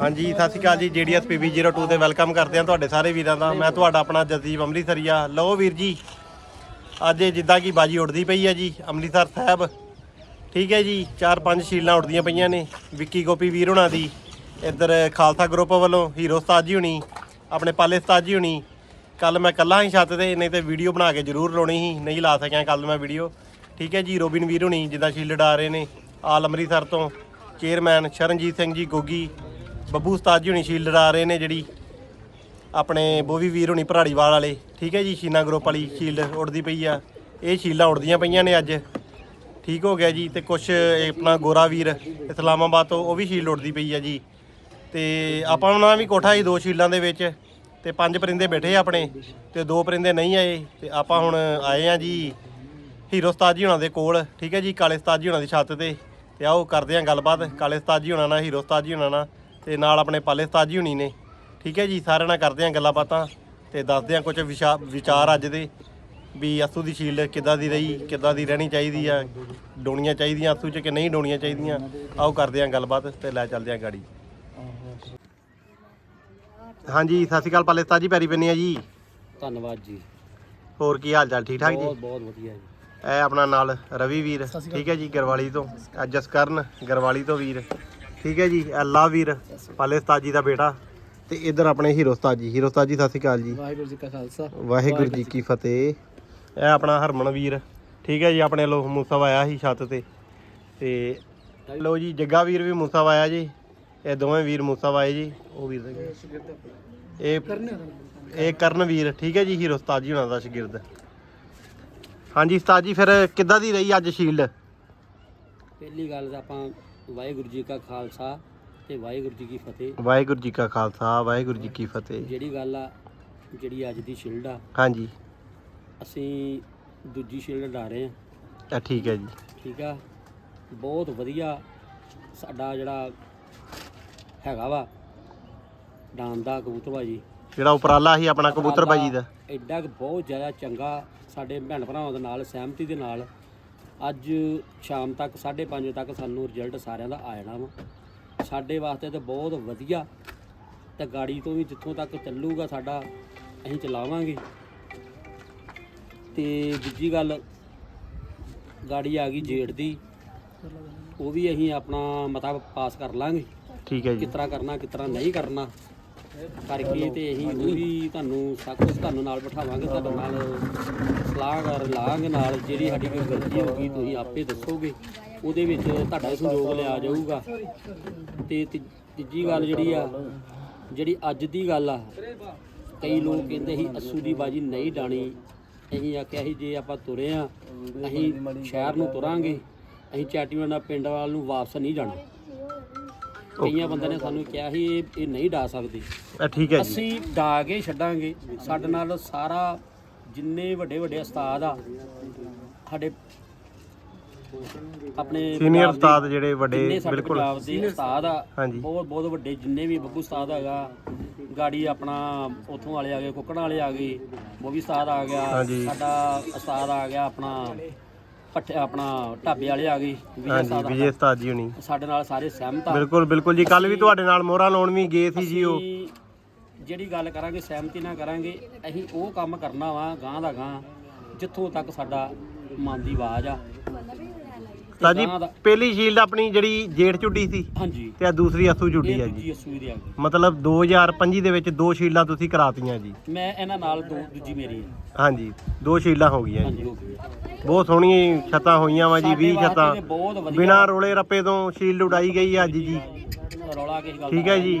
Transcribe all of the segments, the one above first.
ਹਾਂਜੀ, ਸਤਿ ਸ਼੍ਰੀ ਅਕਾਲ ਜੀ ਜੀਡੀਐਸ PB02 ਤੇ ਵੈਲਕਮ ਕਰਦੇ ਹਾਂ ਤੁਹਾਡੇ ਸਾਰੇ ਵੀਰਾਂ ਦਾ। ਮੈਂ ਤੁਹਾਡਾ ਆਪਣਾ ਜਸਦੀਪ ਅੰਮ੍ਰਿਤਸਰੀਆ। ਲਓ ਵੀਰ ਜੀ, ਅੱਜ ਇਹ ਜਿੱਦਾਂ ਕਿ ਬਾਜੀ ਉੱਡਦੀ ਪਈ ਹੈ ਜੀ, ਅੰਮ੍ਰਿਤਸਰ ਸਾਹਿਬ। ਠੀਕ ਹੈ ਜੀ, ਚਾਰ ਪੰਜ ਸ਼ੀਲਾਂ ਉੱਡਦੀਆਂ ਪਈਆਂ ਨੇ, ਵਿੱਕੀ ਗੋਪੀ ਵੀਰ ਹੁਣਾਂ ਦੀ, ਇੱਧਰ ਖਾਲਸਾ ਗਰੁੱਪ ਵੱਲੋਂ ਹੀਰੋ ਸਤਾਜ ਜੀ ਹੁਣੀ, ਆਪਣੇ ਪਾਲੇ ਉਸਤਾਦ ਜੀ ਹੁਣੀ। ਕੱਲ ਮੈਂ ਕੱਲਾ ਹੀ ਛੱਤ ਤੇ ਨਹੀਂ ਤੇ ਵੀਡੀਓ ਬਣਾ ਕੇ ਜ਼ਰੂਰ ਲਾਉਣੀ ਸੀ, ਨਹੀਂ ਲਾ ਸਕਿਆ ਕੱਲ ਮੈਂ ਵੀਡੀਓ। ਠੀਕ ਹੈ ਜੀ, ਰੋਬਿਨ ਵੀਰ ਹੁਣੀ, ਜਿੱਦਾਂ ਸ਼ੀਲਡ ਆ ਰਹੇ ਨੇ, ਆਲ ਅੰਮ੍ਰਿਤਸਰ ਤੋਂ, ਚੇਅਰਮੈਨ ਸ਼ਰਨਜੀਤ ਸਿੰਘ ਜੀ, ਗੋਗੀ ਬੱਬੂ ਉਸਤਾਦ ਜੀ ਹੁਣੀ ਸ਼ੀਲਡ ਲੜਾ ਰਹੇ ਨੇ ਜਿਹੜੀ ਆਪਣੇ ਬੋਵੀ ਵੀਰ ਹੁਣੀ ਭਰਾੜੀਵਾਲ ਵਾਲੇ, ਠੀਕ ਹੈ ਜੀ, ਸ਼ੀਨਾ ਗਰੁੱਪ ਵਾਲੀ ਸ਼ੀਲਡ ਉੜਦੀ ਪਈ ਆ। ਇਹ ਸ਼ੀਲਾਂ ਉੜਦੀਆਂ ਪਈਆਂ ਨੇ ਅੱਜ। ਠੀਕ ਹੋ ਗਿਆ ਜੀ ਤੇ ਕੁਛ ਆਪਣਾ ਗੋਰਾ ਵੀਰ, ਇਸਲਾਮਾਬਾਦ ਤੋਂ, ਉਹ ਵੀ ਸ਼ੀਲਡ ਉੜਦੀ ਪਈ ਆ ਜੀ। ਤੇ ਆਪਾਂ ਉਹਨਾਂ ਵੀ ਕੋਠਾ ਜੀ ਦੋ ਸ਼ੀਲਾਂ ਦੇ ਵਿੱਚ ਤੇ ਪੰਜ ਪਰਿੰਦੇ ਬੈਠੇ ਆਪਣੇ ਤੇ ਦੋ ਪਰਿੰਦੇ ਨਹੀਂ ਆਏ ਤੇ ਆਪਾਂ ਹੁਣ ਆਏ ਆ ਜੀ ਹੀਰੋ ਉਸਤਾਦ ਜੀ ਹੁਣਾਂ ਦੇ ਕੋਲ, ਠੀਕ ਹੈ ਜੀ, ਕਾਲੇ ਉਸਤਾਦ ਜੀ ਹੁਣਾਂ ਦੀ ਛੱਤ ਤੇ। ਤੇ ਆਓ ਕਰਦੇ ਆਂ ਗੱਲਬਾਤ, ਕਾਲੇ ਉਸਤਾਦ ਜੀ ਹੁਣਾਂ ਨਾਲ, ਹੀਰੋ ਉਸਤਾਦ ਜੀ ਹੁਣਾਂ ਨਾਲ। ਤੇ ਨਾਲ ਆਪਣੇ ਪਾਲੇ ਉਸਤਾਦ ਜੀ ਹੁਣੀ ਨੇ। ਠੀਕ ਹੈ ਜੀ ਸਾਰਿਆਂ ਨਾਲ ਕਰਦੇ ਆਂ ਗੱਲਾਂ ਬਾਤਾਂ ਤੇ ਦੱਸਦੇ ਆਂ ਕੁਝ ਵਿਚਾਰ ਅੱਜ ਦੇ ਵੀ ਅਸੂ ਦੀ ਸ਼ੀਲਡ ਕਿੱਦਾਂ ਦੀ ਰਹੀ ਕਿੱਦਾਂ ਦੀ ਰਹਿਣੀ ਚਾਹੀਦੀ ਆ ਡੋਣੀਆਂ ਚਾਹੀਦੀਆਂ ਅਸੂ ਚ ਕਿ ਨਹੀਂ ਡੋਣੀਆਂ ਚਾਹੀਦੀਆਂ ਆਓ ਕਰਦੇ ਆਂ ਗੱਲਬਾਤ ਤੇ ਲੈ ਚੱਲਦੇ ਆਂ ਗਾੜੀ। ਹਾਂਜੀ ਸਤਿ ਸ਼੍ਰੀ ਅਕਾਲ ਪਾਲੇ ਉਸਤਾਦ ਜੀ ਪੈਰੀ ਪੈਣੀ ਆ ਜੀ। ਧੰਨਵਾਦ ਜੀ। ਹੋਰ ਕੀ ਹਾਲ ਚਾਲ ਠੀਕ ਠਾਕ ਜੀ? ਬਹੁਤ ਬਹੁਤ ਵਧੀਆ ਜੀ। ਇਹ ਆਪਣਾ ਨਾਲ ਰਵੀ ਵੀਰ ਠੀਕ ਹੈ ਜੀ ਗਰਵਾਲੀ ਤੋਂ ਇਹ ਜਸਕਰਨ ਗਰਵਾਲੀ ਤੋਂ ਵੀਰ। ਠੀਕ ਹੈ ਜੀ ਇਹ ਲਾ ਵੀਰ ਪਾਲੇ ਉਸਤਾਦ ਜੀ ਦਾ ਬੇਟਾ ਤੇ ਇਧਰ ਆਪਣੇ ਹੀਰੋ ਉਸਤਾਦ ਜੀ। ਹੀਰੋ ਉਸਤਾਦ ਜੀ ਸਤਿ ਸ਼੍ਰੀ ਅਕਾਲ ਜੀ। ਵਾਹਿਗੁਰੂ ਜੀ ਕਾ ਖਾਲਸਾ। ਵਾਹਿਗੁਰੂ ਜੀ ਕੀ ਫਤਿਹ। ਇਹ ਆਪਣਾ ਹਰਮਨ ਵੀਰ ਠੀਕ ਹੈ ਜੀ ਆਪਣੇ ਲੋ ਮੂਸਾ ਆਇਆ ਸੀ ਛੱਤ ਤੇ। ਤੇ ਲੋ ਜੀ ਜੱਗਾ ਵੀਰ ਵੀ ਮੂਸਾ ਆਇਆ ਜੀ। ਇਹ ਦੋਵੇਂ ਵੀਰ ਮੂਸਾ ਆਏ ਜੀ। ਉਹ ਵੀਰ ਦਾ? ਇਹ ਇਹ ਕਰਨ ਵੀਰ ਠੀਕ ਹੈ ਜੀ ਹੀਰੋ ਉਸਤਾਦ ਜੀ ਹੁਣਾਂ ਦਾ ਸ਼ਾਗਿਰਦ। ਹਾਂਜੀ ਉਸਤਾਦ ਜੀ ਫਿਰ ਕਿੱਦਾਂ ਦੀ ਰਹੀ ਅੱਜ ਸ਼ੀਲਡ ਪਹਿਲੀ ਗੱਲ ਤਾਂ ਆਪਾਂ ਵਾਹਿਗੁਰੂ ਜੀ ਕਾ ਖਾਲਸਾ ਤੇ ਵਾਹਿਗੁਰੂ ਜੀ ਕੀ ਫਤਿਹ। ਵਾਹਿਗੁਰੂ ਜੀ ਕਾ ਖਾਲਸਾ ਵਾਹਿਗੁਰੂ ਜੀ ਕੀ ਫਤਿਹ। ਜਿਹੜੀ ਗੱਲ ਆ ਜਿਹੜੀ ਅੱਜ ਦੀ ਸ਼ਿਲਡ ਆ ਹਾਂਜੀ। ਅਸੀਂ ਦੂਜੀ ਸ਼ਿਲਡ ਡਾ ਰਹੇ ਆ। ਇਹ ਠੀਕ ਹੈ ਜੀ। ਠੀਕ ਆ? ਬਹੁਤ ਵਧੀਆ ਸਾਡਾ ਜਿਹੜਾ ਹੈਗਾ ਵਾ ਡਾਨ ਦਾ ਕਬੂਤਰ ਬਾਜੀ ਜਿਹੜਾ ਉਪਰਾਲਾ ਸੀ ਆਪਣਾ ਕਬੂਤਰ ਬਾਜੀ ਦਾ। ਐਡਾ ਕੁ ਬਹੁਤ ਜ਼ਿਆਦਾ ਚੰਗਾ ਸਾਡੇ ਭੈਣ ਭਰਾਵਾਂ ਦੇ ਨਾਲ ਸਹਿਮਤੀ ਦੇ ਨਾਲ ਅੱਜ ਸ਼ਾਮ ਤੱਕ 5:30 ਵਜੇ ਤੱਕ ਸਾਨੂੰ ਰਿਜ਼ਲਟ ਸਾਰਿਆਂ ਦਾ ਆ ਜਾਣਾ ਵਾ। ਸਾਡੇ ਵਾਸਤੇ ਤਾਂ ਬਹੁਤ ਵਧੀਆ। ਤੇ ਗਾੜੀ ਤੋਂ ਵੀ ਜਿੱਥੋਂ ਤੱਕ ਚੱਲੂਗਾ ਸਾਡਾ ਅਸੀਂ ਚਲਾਵਾਂਗੇ। ਤੇ ਦੂਜੀ ਗੱਲ ਗਾੜੀ ਆ ਗਈ ਜੇੜ ਦੀ। ਉਹ ਵੀ ਅਸੀਂ ਆਪਣਾ ਮਤਾ ਪਾਸ ਕਰ ਲਾਂਗੇ। ਠੀਕ ਹੈ ਜੀ। ਕਿਸ ਤਰ੍ਹਾਂ ਕਰਨਾ ਕਿਸ ਤਰ੍ਹਾਂ ਨਹੀਂ ਕਰਨਾ। ਕਰਕੇ ਤੇ ਅਸੀਂ ਉਹ ਤੁਹਾਨੂੰ ਸਭ ਕੁਝ ਤੁਹਾਨੂੰ ਨਾਲ ਬਿਠਾਵਾਂਗੇ, ਤੁਹਾਡੇ ਨਾਲ ਸਲਾਹਕਾਰ ਕਰ ਨਾਲ ਜਿਹੜੀ ਸਾਡੀ ਕੋਈ ਗਲਤੀ ਹੋਊਗੀ, ਤੁਸੀਂ ਆਪੇ ਦੱਸੋਗੇ। ਉਹਦੇ ਵਿੱਚ ਤੁਹਾਡਾ ਸਹਿਯੋਗ ਲਿਆ ਜਾਊਗਾ। ਤੇ ਤੀ- ਤੀਜੀ ਗੱਲ ਜਿਹੜੀ ਆ, ਜਿਹੜੀ ਅੱਜ ਦੀ ਗੱਲ ਆ, ਕਈ ਲੋਕ ਕਹਿੰਦੇ ਸੀ, ਅਸੂ ਦੀ ਬਾਜੀ ਨਹੀਂ ਡਾਣੀ। ਅਸੀਂ ਆਖਿਆ ਸੀ, ਜੇ ਆਪਾਂ ਤੁਰੇ ਆ, ਅਸੀਂ ਸ਼ਹਿਰ ਨੂੰ ਤੁਰਾਂਗੇ, ਅਸੀਂ ਚਾਟੀਆਂ ਪਿੰਡ ਵਾਲ ਨੂੰ ਵਾਪਸ ਨਹੀਂ ਜਾਣਾ। ਕਈਆਂ ਬੰਦਿਆਂ ਨੇ ਸਾਨੂੰ ਕਿਹਾ ਸੀ ਇਹ ਇਹ ਨਹੀਂ ਡਾ ਸਕਦੇ ਇਹ ਠੀਕ ਹੈ ਜੀ ਅਸੀਂ ਡਾ ਕੇ ਛੱਡਾਂਗੇ ਸਾਡੇ ਨਾਲ ਸਾਰਾ ਜਿੰਨੇ ਵੱਡੇ ਵੱਡੇ ਉਸਤਾਦ ਆ ਸਾਡੇ ਆਪਣੇ ਸੀਨੀਅਰ ਪੰਜਾਬ ਦੇ ਉਸਤਾਦ ਜਿਹੜੇ ਵੱਡੇ ਜਿੰਨੇ ਸਾਡੇ ਬਿਲਕੁਲ ਪੰਜਾਬ ਦੇ ਉਸਤਾਦ ਆ ਹਾਂਜੀ। ਬਹੁਤ ਬਹੁਤ ਵੱਡੇ ਜਿੰਨੇ ਵੀ ਬੱਬੂ ਉਸਤਾਦ ਹੈਗਾ ਗਾੜੀ ਆਪਣਾ ਉਥੋਂ ਵਾਲੇ ਆ ਗਏ ਕੁੱਕੜਾਂ ਵਾਲੇ ਆ ਗਏ ਉਹ ਵੀ ਉਸਤਾਦ ਆ ਗਿਆ ਹਾਂਜੀ। ਸਾਡਾ ਉਸਤਾਦ ਆ ਗਿਆ ਆਪਣਾ ਪੱਠੇ ਆਪਣਾ ਢਾਬੇ ਵਾਲੇ ਆ ਗਏ ਵਿਜੇ ਹਾਂਜੀ ਵਿਜੇ ਉਸਤਾਦ ਜੀ ਹੁਣੀ। ਸਾਡੇ ਨਾਲ ਸਾਰੇ ਸਹਿਮਤ ਆ। ਬਿਲਕੁਲ ਬਿਲਕੁਲ ਜੀ। ਕੱਲ ਵੀ ਤੁਹਾਡੇ ਨਾਲ ਮੋਹਰਾਂ ਲਾਉਣ ਵੀ ਗਏ ਸੀ ਜੀ ਉਹ। ਅਸੀਂ ਜਿਹੜੀ ਗੱਲ ਕਰਾਂਗੇ ਸਹਿਮਤੀ ਨਾਲ ਕਰਾਂਗੇ ਅਸੀਂ ਉਹ ਕੰਮ ਕਰਨਾ ਵਾ ਗਾਂ ਦਾ ਗਾਂ ਜਿੱਥੋਂ ਤੱਕ ਸਾਡਾ ਮਨ ਦੀ ਆਵਾਜ਼ ਆ। ਉਸਤਾਦ ਜੀ ਗਾਂ ਦਾ- ਪਹਿਲੀ ਸ਼ੀਲਡ ਆਪਣੀ ਜਿਹੜੀ ਜੇਠ ਚੁੱਡੀ ਸੀ ਹਾਂਜੀ। ਤੇ ਆ ਦੂਸਰੀ ਅਸੂ ਚੁੱਡੀ ਇਹ ਹੈ ਜੀ। ਦੂਜੀ ਅਸੂਈ ਦੀ ਆ ਗਈ। ਮਤਲਬ 2025 ਦੇ ਵਿੱਚ ਦੋ ਸ਼ੀਲਡਾਂ ਤੁਸੀਂ ਕਰਾਤੀਆਂ ਜੀ। ਮੈਂ ਇਹਨਾਂ ਨਾਲ ਦੋ ਦੂਜੀ ਮੇਰੀ ਆ। ਹਾਂਜੀ ਦੋ ਸ਼ੀਲਡਾਂ ਹੋ ਗਈਆਂ ਜੀ। ਹਾਂਜੀ ਹੋ ਗਈ ਆ। ਬਹੁਤ ਸੋਹਣੀਆਂ ਛੱਤਾਂ ਹੋਈਆਂ ਵਾ ਜੀ ਸਾਡੇ 20 ਵਾਸਤੇ ਛੱਤਾਂ। ਬਿਨਾਂ ਰੋਲੇ ਰੱਪੇ ਤੋਂ ਸ਼ੀਲਡ ਉਡਾਈ ਗਈ ਆ ਅੱਜ ਜੀ। ਰੌਲਾ ਕਿਸ ਗੱਲ ਠੀਕ ਹੈ ਜੀ।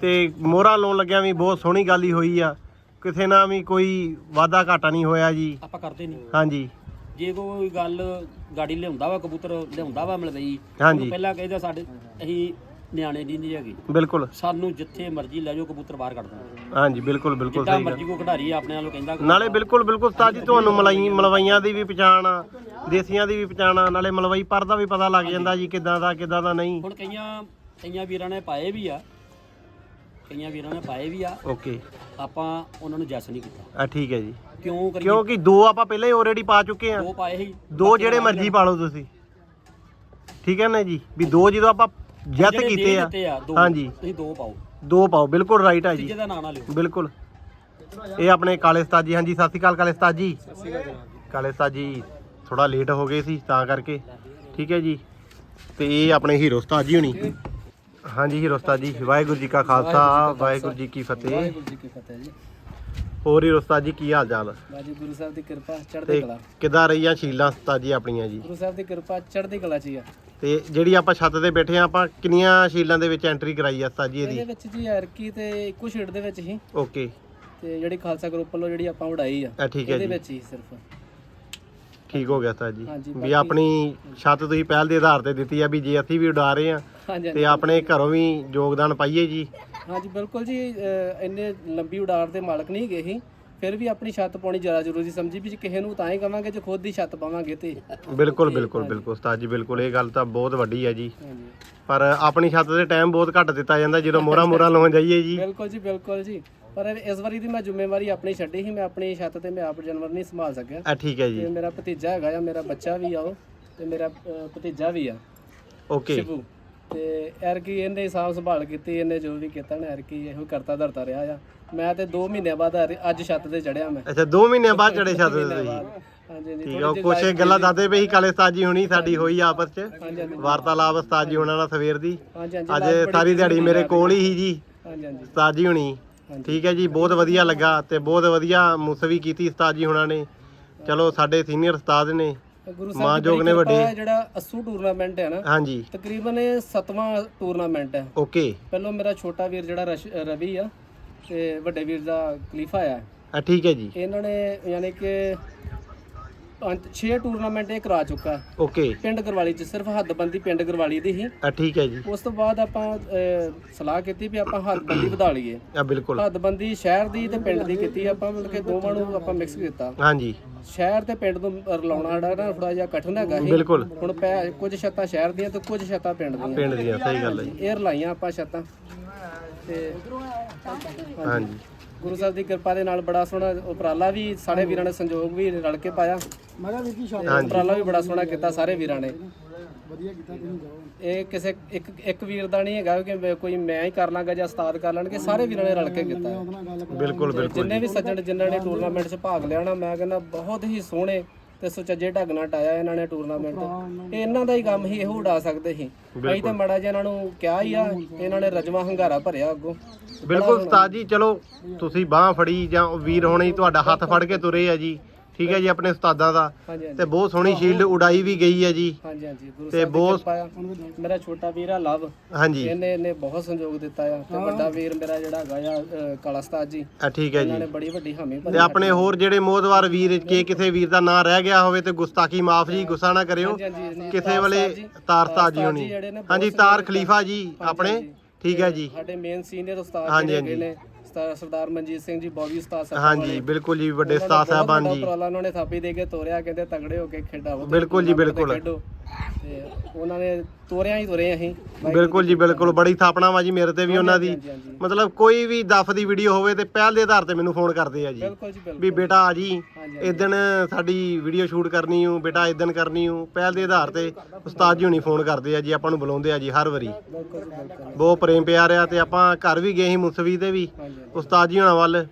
ਤੇ ਮੋਹਰਾਂ ਲਾਉਣ ਲੱਗਿਆ ਵੀ ਬਹੁਤ ਸੋਹਣੀ ਗੱਲ ਹੀ ਹੋਈ ਆ। ਕਿਸੇ ਨਾਲ ਵੀ ਕੋਈ ਵਾਧਾ ਘਾਟਾ ਨਹੀਂ ਹੋਇਆ ਜੀ। ਆਪਾਂ ਕਰਦੇ ਨਹੀਂ। ਹਾਂਜੀ। ਜੇ ਕੋਈ ਗੱਲ ਗਾੜੀ ਲਿਆਉਂਦਾ ਵਾ ਕਬੂਤਰ ਲਿਆਉਂਦਾ ਵਾ ਮਲਵਈ ਹਾਂਜੀ। ਪਹਿਲਾਂ ਕਹਿੰਦਾ ਸਾਡੇ ਅਸੀਂ ਨਿਆਣੇ ਦੀ ਨਹੀਂ ਹੈਗੀ। ਬਿਲਕੁਲ। ਸਾਨੂੰ ਜਿੱਥੇ ਮਰਜ਼ੀ ਲੈ ਜਾਓ ਕਬੂਤਰ ਬਾਹਰ ਕੱਢ ਹਾਂਜੀ ਬਿਲਕੁਲ ਬਿਲਕੁਲ ਜਿੱਦਾਂ ਸਹੀ ਗੱਲ। ਮਰਜ਼ੀ ਕੋ ਖਿਡਾਰੀ ਆਪਣੇ ਨਾਲੋਂ ਕਹਿੰਦਾ ਨਾਲੇ ਬਿਲਕੁਲ ਬਿਲਕੁਲ ਉਸਤਾਦ ਜੀ ਤੁਹਾਨੂੰ ਮਲਾਈ ਮਲਵਈਆਂ ਦੀ ਵੀ ਪਛਾਣ ਆ ਦੇਸੀਆਂ ਦੀ ਵੀ ਪਛਾਣ ਆ ਨਾਲੇ ਮਲਵਈ ਪਰ ਦਾ ਵੀ ਪਤਾ ਲੱਗ ਜਾਂਦਾ ਜੀ ਕਿੱਦਾਂ ਦਾ ਕਿੱਦਾਂ ਦਾ ਨਹੀਂ। ਹੁਣ ਕਈਆਂ ਕਈਆਂ ਵੀਰਾਂ ਨੇ ਪਾਏ ਵੀ ਆ। ਕਈਆਂ ਵੀਰਾਂ ਨੇ ਪਾਏ ਵੀ ਆ। ਓਕੇ। ਆਪਾਂ ਉਹਨਾਂ ਨੂੰ ਜੱਜ ਨਹੀਂ ਕੀਤਾ। ਆ ਠੀਕ ਹੈ ਜੀ। ਕਿਉਂ ਕਰੀਏ? ਕਿਉਂਕਿ ਦੋ ਆਪਾਂ ਪਹਿਲਾਂ ਹੀ ਆਲਰੇਡੀ ਪਾ ਚੁੱਕੇ ਆ। ਦੋ ਪਾਏ ਸੀ। ਦੋ ਜਿਹੜੇ ਮਰਜ਼ੀ ਪਾ ਲਓ ਤੁਸੀਂ। ਠੀਕ ਹੈ ਨਾ ਜੀ? ਵੀ ਦੋ ਜਦੋਂ ਆਪਾਂ ਜਿੱਤ ਜਿਹੜੇ ਕੀਤੇ ਦੇ ਆ। ਦਿੱਤੇ ਆ ਦੋ। ਹਾਂਜੀ। ਤੁਸੀਂ ਦੋ ਪਾਓ। ਦੋ ਪਾਓ ਬਿਲਕੁਲ ਰਾਈਟ ਆ ਜੀ। ਤੀਜੇ ਦਾ ਨਾਂ ਨਾ ਲਿਓ। ਬਿਲਕੁਲ। ਇਹ ਆਪਣੇ ਕਾਲੇ ਉਸਤਾਦ ਜੀ ਹਾਂਜੀ ਸਤਿ ਸ਼੍ਰੀ ਅਕਾਲ ਕਾਲੇ ਉਸਤਾਦ ਜੀ। ਕਾਲੇ ਉਸਤਾਦ ਜੀ ਥੋੜਾ ਲੇਟ ਹੋ ਗਏ ਸੀ ਤਾਂ ਕਰਕੇ। ਠੀਕ ਹੈ ਜੀ। ਤੇ ਇਹ ਆਪਣੇ ਹੀਰੋ ਉਸਤਾਦ ਜੀ ਹੁਣੀ। ਹਾਂਜੀ ਹੀਰੋ ਉਸਤਾਦ ਜੀ ਵਾਹਿਗੁਰੂ ਜੀ ਕਾ ਖਾਲਸਾ। ਵਾਹਿਗੁਰੂ ਜੀ ਕੀ ਫਤਿਹ। ਵਾਹਿਗੁਰੂ ਜੀ ਕੀ ਫਤਿਹ ਜੀ। ਹੋਰ ਹੀਰੋ ਉਸਤਾਦ ਜੀ ਕੀ ਹਾਲ ਚਾਲ? ਬਾਜੀ ਗੁਰੂ ਸਾਹਿਬ ਦੀ ਕਿਰਪਾ ਚੜ੍ਹਦੀ ਤੇ ਕਲਾ। ਕਿੱਦਾਂ ਰਹੀਆਂ ਸ਼ੀਲਾਂ ਉਸਤਾਦ ਜੀ ਆਪਣੀਆਂ ਜੀ? ਗੁਰੂ ਸਾਹਿਬ ਦੀ ਕਿਰਪਾ ਚੜ੍ਹਦੀ ਕਲਾ ਚ ਹੀ ਆ। ਤੇ ਜਿਹੜੀ ਆਪਾਂ ਛੱਤ ਤੇ ਬੈਠੇ ਆ ਆਪਾਂ ਕਿੰਨੀਆਂ ਸ਼ੀਲਾਂ ਦੇ ਵਿੱਚ ਐਂਟਰੀ ਕਰਾਈ ਆ ਉਸਤਾਦ ਜੀ ਇਹਦੇ? ਇਹਦੀ ਵਿੱਚ ਜੀ ਐਰਕੀ ਤੇ ਇੱਕੋ ਸ਼ੀਟ ਦੇ ਵਿੱਚ ਹੀ। ਓਕੇ ਤੇ ਜਿਹੜੀ ਖਾਲਸਾ ਗਰੁੱਪ ਵੱਲੋਂ ਜਿਹੜੀ ਆਪਾਂ ਉਡਾਈ ਆ ਠੀਕ ਹੈ ਇਹਦੇ ਜੀ। ਵਿੱਚ ਹੀ ਸਿਰਫ। ਠੀਕ ਹੋ ਗਿਆ ਉਸਤਾਦ ਜੀ। ਵੀ ਬਾਕੀ- ਆਪਣੀ ਛੱਤ ਤੁਸੀਂ ਪਹਿਲ ਦੇ ਆਧਾਰ ਤੇ ਦਿੱਤੀ ਆ ਵੀ ਜੇ ਅਸੀਂ ਵੀ ਉਡਾ ਰਹੇ ਆ ਹਾਂਜੀ ਤੇ ਆਪਣੇ ਘਰੋਂ ਵੀ ਯੋਗਦਾਨ ਪਾਈਏ ਜੀ? ਹਾਂਜੀ ਬਿਲਕੁਲ ਜੀ ਅਹ, ਇੰਨੇ ਲੰਬੀ ਉਡਾਰ ਦੇ ਮਾਲਕ ਨਹੀਂ ਗਏ ਸੀ। ਫਿਰ ਵੀ ਆਪਣੀ ਛੱਤ ਪਾਉਣੀ ਜ਼ਿਆਦਾ ਜ਼ਰੂਰੀ ਸਮਝੀ ਵੀ ਜੇ ਕਿਸੇ ਨੂੰ ਤਾਂ ਹੀ ਕਵਾਂਗੇ ਜੇ ਖੁਦ ਦੀ ਛੱਤ ਪਾਵਾਂਗੇ ਤੇ। ਬਿਲਕੁਲ ਬਿਲਕੁਲ ਬਿਲਕੁਲ ਉਸਤਾਦ ਜੀ ਬਿਲਕੁਲ ਇਹ ਗੱਲ ਤਾਂ ਬਹੁਤ ਵੱਡੀ ਹੈ ਜੀ। ਹਾਂਜੀ। ਪਰ ਆਪਣੀ ਛੱਤ ਦੇ ਟਾਈਮ ਬਹੁਤ ਘੱਟ ਦਿੱਤਾ ਜਾਂਦਾ ਜਦੋਂ ਮੋਰਾ ਮੋਰਾ ਲਾਉਣ ਜਾਈਏ ਜੀ। ਬਿਲਕੁਲ ਜੀ ਬਿਲਕੁਲ ਜੀ। ਪਰ ਇਸ ਵਾਰੀ ਦੀ ਮੈਂ ਜ਼ਿੰਮੇਵਾਰੀ ਆਪਣੀ ਛੱਡੀ ਸੀ ਮੈਂ ਆਪਣੀ ਛੱਤ ਤੇ ਮੈਂ ਆਪ ਜਾਨਵਰ ਨਹੀਂ ਸੰਭਾਲ ਸਕਿਆ। ਆ ਠੀਕ ਹੈ ਤੇ ਜੀ ਮੇਰਾ ਭਤੀਜਾ ਹੈਗਾ ਆ ਮੇਰਾ ਬੱਚਾ ਵੀ ਆ ਉਹ ਤੇ ਮੇਰਾ ਭਤੀਜਾ ਵੀ ਆ। ਓਕੇ। ਸ਼ਿਬੂ। ਤੇ ਐਰ ਕੀ ਇਹਨੇ ਸਾਂਭ ਸੰਭਾਲ ਕੀਤੀ ਇਹਨੇ ਜੋ ਵੀ ਕੀਤਾ ਨਾ ਐਰ ਕੀ ਇਹੋ ਕਰਤਾ ਧਰਤਾ ਰਿਹਾ ਆ। ਮੈਂ ਤੇ 2 ਮਹੀਨਿਆਂ ਬਾਅਦ ਐਰ- ਅੱਜ ਛੱਤ ਤੇ ਚੜਿਆ ਮੈਂ। ਅੱਛਾ 2 ਮਹੀਨਿਆਂ ਬਾਅਦ ਚੜੇ ਛੱਤ ਤੇ ਤੁਸੀਂ? ਹਾਂਜੀ ਹਾਂਜੀ ਠੀਕ ਆ ਕੁਛ ਗੱਲਾਂ ਦੱਸਦੇ ਪਈ ਕਾਲੇ ਉਸਤਾਦ ਜੀ ਹੁਣੀ ਸਾਡੀ ਹੋਈ ਆਪਸ ਚ। ਹਾਂਜੀ ਹਾਂਜੀ ਵਾਰਤਾਲਾਪ ਉਸਤਾਦ ਜੀ ਹੁਣਾਂ ਨਾਲ ਸਵੇਰ ਦੀ। ਹਾਂਜੀ ਹਾਂਜੀ ਅੱਜ ਸਾਰੀ ਦਿਹਾੜੀ ਮੇਰੇ ਕੋਲ ਹੀ ਸੀ ਜੀ। ਹਾਂਜੀ ਹਾਂਜੀ। ਉਸਤਾਦ ਜੀ ਹੁਣੀ। ਠੀਕ ਹੈ ਜੀ ਬਹੁਤ ਵਧੀਆ ਲੱਗਾ ਤੇ ਬਹੁਤ ਵਧੀਆ ਮੁਸਵੀ ਕੀਤੀ ਉਸਤਾਦ ਜੀ ਹੁਣਾਂ ਨੇ। ਚਲੋ ਸਾਡੇ ਸੀਨੀਅਰ ਉਸਤਾਦ ਨੇ। ਗੁਰੂ ਸਾਹਿਬ ਨੇ ਵੱਡੇ। ਜਿਹੜਾ ਅਸੂ ਟੂਰਨਾਮੈਂਟ ਹੈ ਨਾ ਹਾਂਜੀ। ਤਕਰੀਬਨ ਇਹ ਸੱਤਵਾਂ ਟੂਰਨਾਮੈਂਟ ਹੈ। ਓਕੇ। ਪਹਿਲੋਂ ਮੇਰਾ ਛੋਟਾ ਵੀਰ ਜਿਹੜਾ ਰਵੀ ਆ ਤੇ ਵੱਡੇ ਵੀਰ ਦਾ ਖਲੀਫਾ ਆ ਆ ਠੀਕ ਹੈ ਜੀ। ਇਹਨਾਂ ਨੇ ਯਾਨੀ ਕਿ 6 ਟੂਰਨਾਮੈਂਟ ਇਹ ਕਰਾ ਚੁੱਕਾ। ਓਕੇ ਪਿੰਡ ਗਰਵਾਲੀ ਚ ਸਿਰਫ ਹੱਦਬੰਦੀ ਪਿੰਡ ਗਰਵਾਲੀ ਦੀ ਹੀ। ਆ ਠੀਕ ਹੈ ਜੀ। ਉਸ ਤੋਂ ਬਾਅਦ ਆਪਾਂ ਅਹ, ਸਲਾਹ ਕੀਤੀ ਵੀ ਆਪਾਂ ਹੱਦਬੰਦੀ ਵਧਾ ਲਈਏ। ਆ ਬਿਲਕੁਲ। ਹੱਦਬੰਦੀ ਸ਼ਹਿਰ ਦੀ ਤੇ ਪਿੰਡ ਦੀ ਕੀਤੀ ਆਪਾਂ ਮਤਲਬ ਕਿ ਦੋਵਾਂ ਨੂੰ ਆਪਾਂ ਮਿਕਸ ਕੀਤਾ। ਹਾਂਜੀ। ਸ਼ਹਿਰ ਤੇ ਪਿੰਡ ਨੂੰ ਰਲਾਉਣਾ ਜਿਹੜਾ ਨਾ ਥੋੜਾ ਜਿਹਾ ਕਠਿਨ ਹੈਗਾ ਸੀ। ਬਿਲਕੁਲ। ਹੁਣ ਪੈ- ਕੁਝ ਛੱਤਾਂ ਸ਼ਹਿਰ ਦੀਆਂ ਤੇ ਕੁਝ ਛੱਤਾਂ ਪਿੰਡ ਦੀਆਂ। ਪਿੰਡ ਦੀਆਂ ਸਹੀ ਗੱਲ ਹੈ ਜੀ। ਇਹ ਰਲਾਈਆਂ ਆਪਾਂ ਛੱਤਾਂ। ਤੇ ਹਾਂਜੀ। ਗੁਰੂ ਸਾਹਿਬ ਦੀ ਕਿਰਪਾ ਦੇ ਨਾਲ ਬੜਾ ਸੋਹਣਾ ਉਪਰਾਲਾ ਵੀ ਸਾਰੇ ਵੀਰਾਂ ਨੇ ਸੰਯੋਗ ਵੀ ਰਲ ਕੇ ਪਾਇਆ। ਤੇ ਉਪਰਾਲਾ ਵੀ ਬੜਾ ਸੋਹਣਾ ਕੀਤਾ ਸਾਰੇ ਵੀਰਾਂ ਨੇ। ਇਹ ਕਿਸੇ ਇੱਕ ਇੱਕ ਵੀਰ ਦਾ ਨਹੀਂ ਹੈਗਾ ਕਿ ਕੋਈ ਮੈਂ ਹੀ ਕਰ ਲਾਂਗਾ ਜਾਂ ਉਸਤਾਦ ਕਰ ਲੈਣਗੇ ਸਾਰੇ ਵੀਰਾਂ ਨੇ ਰਲ ਕੇ ਕੀਤਾ। ਬਿਲਕੁਲ ਬਿਲਕੁਲ ਜਿੰਨੇ ਵੀ ਸੱਜਣ ਜਿਨ੍ਹਾਂ ਨੇ ਟੂਰਨਾਮੈਂਟ 'ਚ ਭਾਗ ਲਿਆ ਨਾ ਮੈਂ ਕਹਿੰਦਾ ਬਹੁਤ ਹੀ ਸੋਹਣੇ ਤੇ ਸੁਚੱਜੇ ਢੰਗ ਨਾਲ ਟਾਇਆ ਇਹਨਾਂ ਨੇ ਟੂਰਨਾਮੈਂਟ ਇਹ ਇਹਨਾਂ ਦਾ ਹੀ ਕੰਮ ਹੀ ਇਹੋ ਉਡਾ ਸਕਦੇ ਸੀ। ਅਸੀਂ ਤਾਂ ਮੜਾ ਜਿਹਾ ਇਹਨਾਂ ਨੂੰ ਕਿਹਾ ਹੀ ਆ ਇਹਨਾਂ ਨੇ ਰਜਵਾ ਹੰਗਾਰਾ ਭਰਿਆ ਅੱਗੋਂ। ਬਿਲਕੁਲ ਉਸਤਾਦ ਜੀ ਚਲੋ ਤੁਸੀਂ ਬਾਹ ਫੜੀ ਜਾਂ ਵੀਰ ਹੋਣੇ ਤੁਹਾਡਾ ਹੱਥ ਫੜ ਕੇ ਤੁਰੇ ਆ ਜੀ। ਠੀਕ ਹੈ ਜੀ ਆਪਣੇ ਉਸਤਾਦਾਂ ਦਾ। ਹਾਂਜੀ ਹਾਂਜੀ। ਤੇ ਬਹੁਤ ਸੋਹਣੀ ਸ਼ੀਲਡ ਉਡਾਈ ਵੀ ਗਈ ਹੈ ਜੀ। ਹਾਂਜੀ ਹਾਂਜੀ ਗੁਰੂ ਤੇ ਸਾਹਿਬ ਦੀ ਬਹੁਤ- ਕਿਰਪਾ ਆ। ਮੇਰਾ ਛੋਟਾ ਵੀਰ ਆ ਲਵ। ਹਾਂਜੀ। ਇਹਨੇ ਇਹਨੇ ਬਹੁਤ ਸੰਯੋਗ ਦਿੱਤਾ ਆ। ਤੇ ਵੱਡਾ ਵੀਰ ਮੇਰਾ ਜਿਹੜਾ ਹੈਗਾ ਆ ਅ, ਕਾਲਾ ਉਸਤਾਦ ਜੀ। ਆ ਠੀਕ ਹੈ ਇਹਨਾਂ ਜੀ ਨੇ ਬੜੀ ਵੱਡੀ ਹਾਮੀ ਭਰੀ ਤੇ ਆਪਣੇ ਹੋਰ ਜਿਹੜੇ ਮੋਦਵਾਰ ਵੀਰ ਜੇ ਕਿਸੇ ਵੀਰ ਦਾ ਨਾਂ ਰਹਿ ਗਿਆ ਹੋਵੇ ਤੇ ਗੁਸਤਾਖੀ ਮਾਫ ਜੀ ਗੁੱਸਾ ਨਾ ਕਰਿਓ। ਹਾਂਜੀ, ਹਾਂਜੀ, ਹਾਂਜੀ, ਕਿਸੇ ਤਾਰ ਵੇਲੇ ਸਾਹਿਬ ਜੀ, ਤਾਰ ਤਾਰ ਉਸਤਾਦ ਜੀ ਹੋਣੀ। ਜੀ ਜਿਹੜੇ ਨੇ ਬਹੁਤ ਹਾਂਜੀ ਤਾਰ ਖਲੀਫਾ ਜੀ ਆਪਣੇ। ਠੀਕ ਹੈ ਜੀ। ਸਾਡੇ ਮੇਨ ਸੀਨੀਅਰ ਉਸਤਾਦ ਹਾਂਜੀ, ਜਿਹੜੇ ਹੈਗੇ ਹਾਂਜੀ। ਨੇ ਉਸਤਾਦ ਸਰਦਾਰ ਮਨਜੀਤ ਸਿੰਘ ਜੀ ਬੌਬੀ ਉਸਤਾਦ ਸਾਹਿਬ ਹਾਂਜੀ ਬਿਲਕੁਲ ਜੀ ਵੱਡੇ ਉਸਤਾਦ ਸਾਹਿਬਾਨ ਜੀ। ਉਹਨਾਂ ਨੇ ਥਾਪੀ ਦੇ ਕੇ ਤੋਰਿਆ ਕਹਿੰਦੇ ਤਗੜੇ ਹੋ ਕੇ ਖੇਡਾਓ ਤੇ ਬਿਲਕੁਲ ਜੀ, ਬਿਲਕੁਲ। ਤੇ ਉਹਨਾਂ ਨੇ ਤੋਰਿਆ ਹੀ ਤੋਰੇ ਅਸੀਂ। ਬਿਲਕੁਲ ਜੀ ਬਿਲਕੁਲ। ਬੜੀ ਥਾਪਣਾ ਵਾ ਜੀ ਮੇਰੇ ਤੇ ਵੀ ਉਹਨਾਂ ਦੀ। ਹਾਂਜੀ, ਹਾਂਜੀ। ਮਤਲਬ ਕੋਈ ਵੀ ਦਫ ਦੀ ਵੀਡੀਓ ਹੋਵੇ ਤੇ ਪਹਿਲ ਦੇ ਆਧਾਰ ਤੇ ਮੈਨੂੰ ਫੋਨ ਕਰਦੇ ਆ ਜੀ। ਬਿਲਕੁਲ ਜੀ ਬਿਲਕੁਲ। ਵੀ ਬੇਟਾ ਆ ਜੀ ਹਾਂਜੀ, ਇਸ ਦਿਨ ਸਾਡੀ ਵੀਡੀਓ ਸ਼ੂਟ ਕਰਨੀ ਹੂੰ ਬੇਟਾ ਇਸ ਦਿਨ ਕਰਨੀ ਹੂੰ ਪਹਿਲ ਦੇ ਆਧਾਰ ਤੇ ਉਸਤਾਦ ਜੀ ਹੁਣੀ ਫੋਨ ਕਰਦੇ ਆ ਜੀ ਆਪਾਂ ਨੂੰ ਬੁਲਾਉਂਦੇ ਆ ਜੀ ਹਰ ਵਾਰੀ। ਬਿਲਕੁਲ ਜੀ ਬਿਲਕੁਲ। ਬਹੁਤ ਪ੍ਰੇਮ ਪਿਆਰ ਆ ਤੇ ਆਪਾਂ ਘਰ ਵੀ ਗਏ ਸੀ ਮੁਸਵੀ ਤੇ ਵੀ। ਹਾਂਜੀ ਹਾਂਜੀ, ਉਸਤਾਦ ਜੀ ਹੁਣਾਂ ਵੱਲ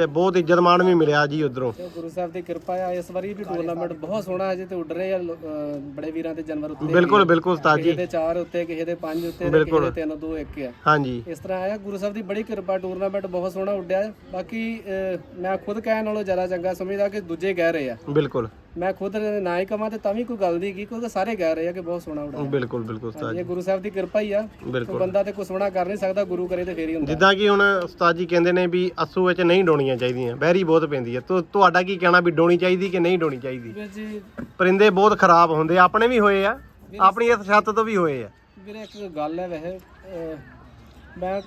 ਤੇ ਬਹੁਤ ਇੱਜ਼ਤ ਮਾਣ ਵੀ ਮਿਲਿਆ ਜੀ ਉਧਰੋਂ। ਤੇ ਗੁਰੂ ਸਾਹਿਬ ਦੀ ਕਿਰਪਾ ਆ ਇਸ ਵਾਰੀ ਵੀ ਟੂਰਨਾਮੈਂਟ ਬਹੁਤ ਸੋਹਣਾ ਅਜੇ ਤੇ ਉੱਡ ਰਹੇ ਆ ਲੋ- ਅਹ ਬੜੇ ਵੀਰਾਂ ਦੇ ਜਾਨਵਰ ਉੱਤੇ ਬਿਲਕੁਲ ਬਿਲਕੁਲ ਉਸਤਾਦ ਕਿਸੇ ਜੀ ਦੇ 4 ਉੱਤੇ ਕਿਸੇ ਦੇ 5 ਉੱਤੇ ਤੇ। ਕਿਸੇ ਦੇ 3 2 1 ਆ। ਹਾਂਜੀ। ਇਸ ਤਰ੍ਹਾਂ ਆਇਆ ਗੁਰੂ ਸਾਹਿਬ ਦੀ ਬੜੀ ਕਿਰਪਾ ਟੂਰਨਾਮੈਂਟ ਬਹੁਤ ਸੋਹਣਾ ਉੱਡਿਆ। ਬਾਕੀ ਅਹ, ਮੈਂ ਖੁਦ ਕਹਿਣ ਨਾਲੋਂ ਜ਼ਿਆਦਾ ਚੰਗਾ ਸਮਝਦਾ ਕਿ ਦੂਜੇ ਕਹਿ ਰਹੇ ਆ। ਬਿਲਕੁਲ। ਮੈਂ ਖੁਦ ਨਾ ਹੀ ਕਵਾਂ ਤੇ ਤਾਂ ਵੀ ਕੋਈ ਗੱਲ ਨਹੀਂ ਕੀ ਕਿਉਂਕਿ ਸਾਰੇ ਕਹਿ ਰਹੇ ਆ ਕਿ ਬਹੁਤ ਸੋਹਣਾ ਉੱਡਿਆ ਬਿਲਕੁਲ ਬਿਲਕੁਲ ਉਸਤਾਦ ਇਹ ਗੁਰੂ ਸਾਹਿਬ ਦੀ ਕਿਰਪਾ ਹੀ ਆ ਕੋਈ ਬਿਲਕੁਲ ਬੰਦਾ ਤੇ ਕੋਈ ਸੋਹਣਾ ਕਰ ਨਹੀਂ ਸਕਦਾ ਗੁਰੂ ਕਰੇ ਤੇ ਫੇਰ ਹੀ ਹੁੰਦਾ। ਜਿੱਦਾਂ ਕਿ ਹੁਣ ਉਸਤਾਦ ਜੀ ਕਹਿੰਦੇ ਨੇ ਵੀ ਅਸੂ ਵਿੱਚ ਨਹੀਂ ਡੋਣੀਆਂ ਚਾਹੀਦੀਆਂ ਬਹਿਰੀ ਬਹੁਤ ਪੈਂਦੀ ਹੈ ਤੋ ਤੁਹਾਡਾ ਕੀ ਕਹਿਣਾ ਵੀ ਡੋਣੀ ਚਾਹੀਦੀ ਕਿ ਨਹੀਂ ਡੋਣੀ ਚਾਹੀਦੀ? ਵੀਰ ਜੀ ਪਰਿੰਦੇ ਬਹੁਤ ਖਰਾਬ ਹੁੰਦੇ ਆ, ਆਪਣੇ ਵੀ ਹੋਏ ਆ ਆਪਣੀ ਇਸ ਛੱਤ ਤੋਂ ਵੀ ਹੋਏ ਆ। ਵੀਰੇ ਇੱਕ ਗੱਲ ਹੈ ਵੈਸੇ ਅਹ, ਮੈਂ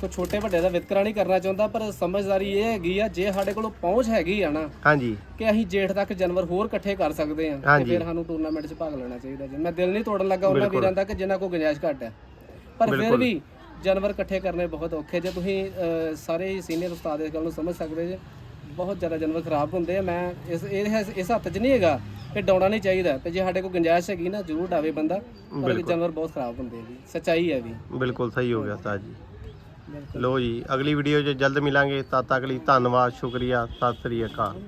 ਕੋ ਛੋਟੇ ਵੱਡੇ ਦਾ ਵਿਤਕਰਾ ਨਹੀਂ ਕਰਨਾ ਚਾਹੁੰਦਾ ਪਰ ਸਮਝਦਾਰੀ ਇਹ ਹੈਗੀ ਆ ਜੇ ਸਾਡੇ ਕੋਲ ਪਹੁੰਚ ਹੈਗੀ ਆ ਨਾ ਹਾਂਜੀ। ਕਿ ਅਸੀਂ ਜੇਠ ਤੱਕ ਜਾਨਵਰ ਹੋਰ ਇਕੱਠੇ ਕਰ ਸਕਦੇ ਆ ਤੇ ਫਿਰ ਸਾਨੂੰ ਟੂਰਨਾਮੈਂਟ 'ਚ ਭਾਗ ਲੈਣਾ ਚਾਹੀਦਾ ਜੀ। ਮੈਂ ਦਿਲ ਨਹੀਂ ਤੋੜਨ ਲੱਗਾ ਉਹਨਾਂ ਵੀਰਾਂ ਦਾ ਕਿ ਜਿਨ੍ਹਾਂ ਕੋ ਗੁੰਜਾਇਸ਼ ਘੱਟ ਹੈ। ਪਰ ਫਿਰ ਵੀ ਜਾਨਵਰ ਇਕੱਠੇ ਕਰਨੇ ਬਹੁਤ ਔਖੇ ਜੇ ਤੁਸੀਂ ਸਾਰੇ ਸੀਨੀਅਰ ਉਸਤਾਦ ਇਸ ਗੱਲ ਨੂੰ ਸਮਝ ਸਕਦੇ ਜੇ। ਬਹੁਤ ਜ਼ਿਆਦਾ ਜਾਨਵਰ ਖਰਾਬ ਹੁੰਦੇ ਆ। ਮੈਂ ਇਸ ਇਹ ਇਸ ਹੱਥ 'ਚ ਨਹੀਂ ਹੈਗਾ ਕਿ ਡਾਉਣਾ ਨਹੀਂ ਚਾਹੀਦਾ। ਤੇ ਜੇ ਸਾਡੇ ਕੋਲ ਗੁੰਜਾਇਸ਼ ਹੈਗੀ ਨਾ ਜ਼ਰੂਰ ਡਾਵੇ ਬੰਦਾ। ਪਰ ਜਾਨਵਰ ਬਹੁਤ ਖਰਾਬ ਹੁੰਦੇ ਆ ਜੀ। ਸੱਚਾਈ ਹੈ ਵੀ ਬਿਲਕੁਲ ਸਹੀ ਹੋ ਗਿਆ ਉਸਤਾਦ ਲੋ ਜੀ, ਅਗਲੀ ਵੀਡੀਓ 'ਚ ਜਲਦ ਮਿਲਾਂਗੇ। ਤਦ ਤੱਕ ਲਈ ਧੰਨਵਾਦ, ਸ਼ੁਕਰੀਆ। ਸਤਿ ਸ੍ਰੀ ਅਕਾਲ।